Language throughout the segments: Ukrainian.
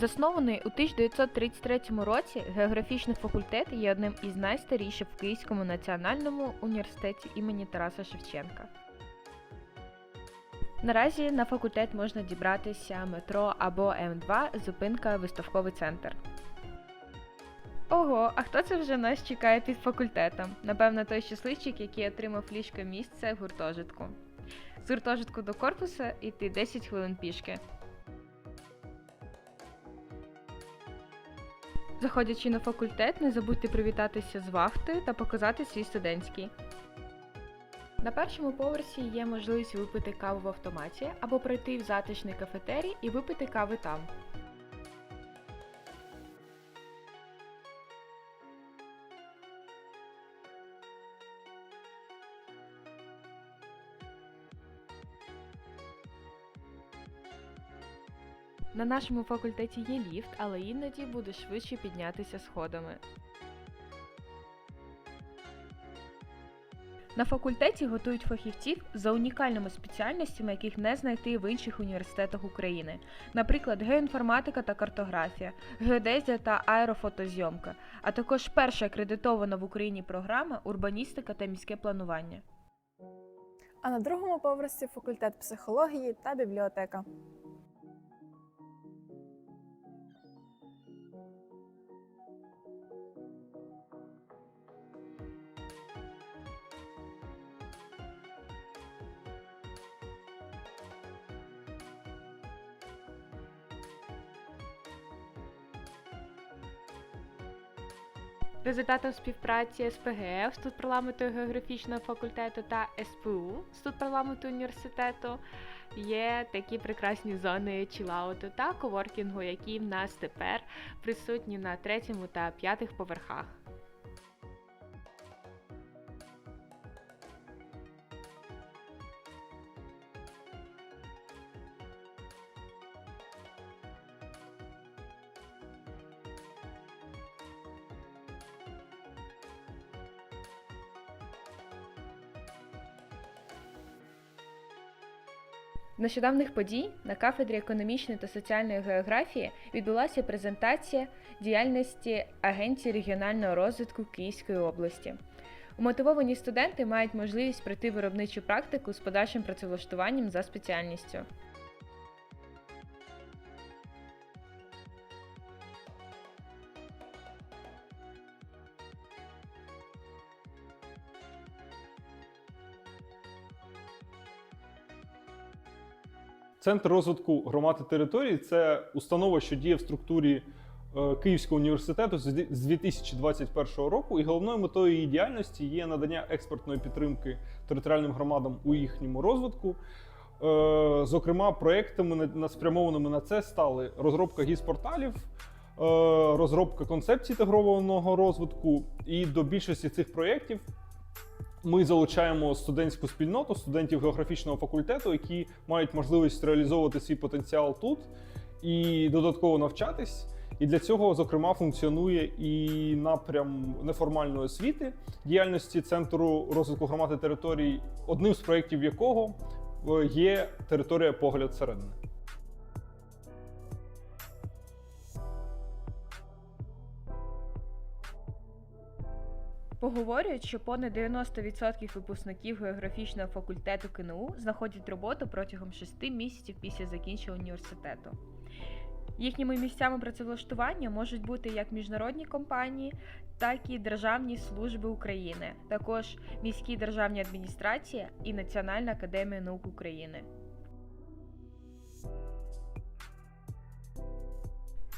Заснований у 1933 році, географічний факультет є одним із найстаріших в Київському національному університеті імені Тараса Шевченка. Наразі на факультет можна дібратися метро або М2, зупинка Виставковий центр. Ого, а хто це вже нас чекає під факультетом? Напевно, той щасливчик, який отримав ліжко місце в гуртожитку. З гуртожитку до корпусу йти 10 хвилин пішки. Заходячи на факультет, не забудьте привітатися з вахти та показати свій студентський. На першому поверсі є можливість випити каву в автоматі або пройти в затишний кафетерій і випити кави там. На нашому факультеті є ліфт, але іноді буде швидше піднятися сходами. На факультеті готують фахівців за унікальними спеціальностями, яких не знайти в інших університетах України, наприклад, геоінформатика та картографія, геодезія та аерофотозйомка, а також перша акредитована в Україні програма урбаністика та міське планування. А на другому поверсі факультет психології та бібліотека. Результатом співпраці СПГФ Студ парламенту географічного факультету та СПУ Студ парламенту університету є такі прекрасні зони чілауту та коворкінгу, які в нас тепер присутні на третьому та п'ятих поверхах. Нещодавних подій на кафедрі економічної та соціальної географії відбулася презентація діяльності Агенції регіонального розвитку Київської області. Умотивовані студенти мають можливість пройти виробничу практику з подальшим працевлаштуванням за спеціальністю. Центр розвитку громад і територій це установа, що діє в структурі е, Київського університету з 2021 року, і головною метою її діяльності є надання експертної підтримки територіальним громадам у їхньому розвитку. Е, Зокрема, проектами спрямованими на це стали розробка гіс-порталів, е, розробка концепцій інтегрованого розвитку. І до більшості цих проєктів ми залучаємо студентську спільноту, студентів географічного факультету, які мають можливість реалізовувати свій потенціал тут і додатково навчатись. І для цього, зокрема, функціонує і напрям неформальної освіти діяльності Центру розвитку громад і територій, одним з проєктів якого е, є територія погляд середини. Поговорюють, що понад 90% випускників географічного факультету КНУ знаходять роботу протягом 6 місяців після закінчення університету. Їхніми місцями працевлаштування можуть бути як міжнародні компанії, так і державні служби України, також міські державні адміністрації і Національна академія наук України.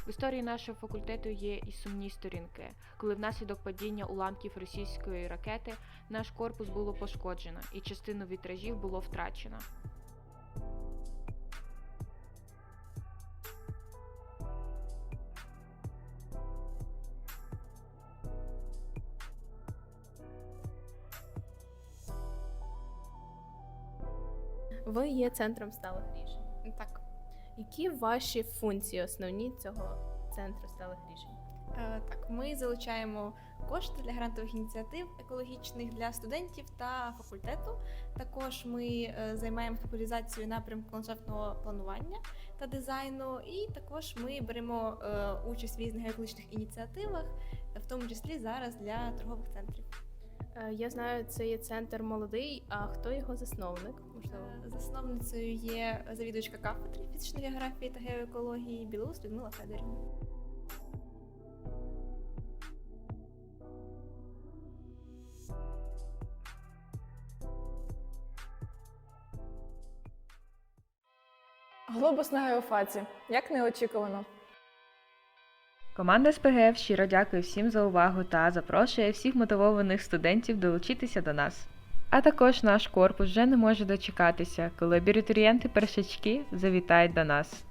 В історії нашого факультету є і сумні сторінки, коли внаслідок падіння уламків російської ракети наш корпус було пошкоджено і частину вітражів було втрачено. Ви є центром сталих рішень. Так. Які ваші функції основні цього центру сталих рішень? Е, Так, ми залучаємо кошти для грантових ініціатив екологічних для студентів та факультету. Також ми е, займаємося популяризацією напрямку ландшафтного планування та дизайну, і також ми беремо е, участь в різних екологічних ініціативах, в тому числі зараз для торгових центрів. Е, Я знаю, це є центр молодий, а хто його засновник? Можливо. Е, Засновницею є завідувачка кафедри фізичної географії та геоекології Білоус Людмила Федорівна. Глобус на геофаці. Як неочікувано. Команда СПГФ щиро дякує всім за увагу та запрошує всіх мотивованих студентів долучитися до нас. А також наш корпус вже не може дочекатися, коли абітурієнти першачки завітають до нас.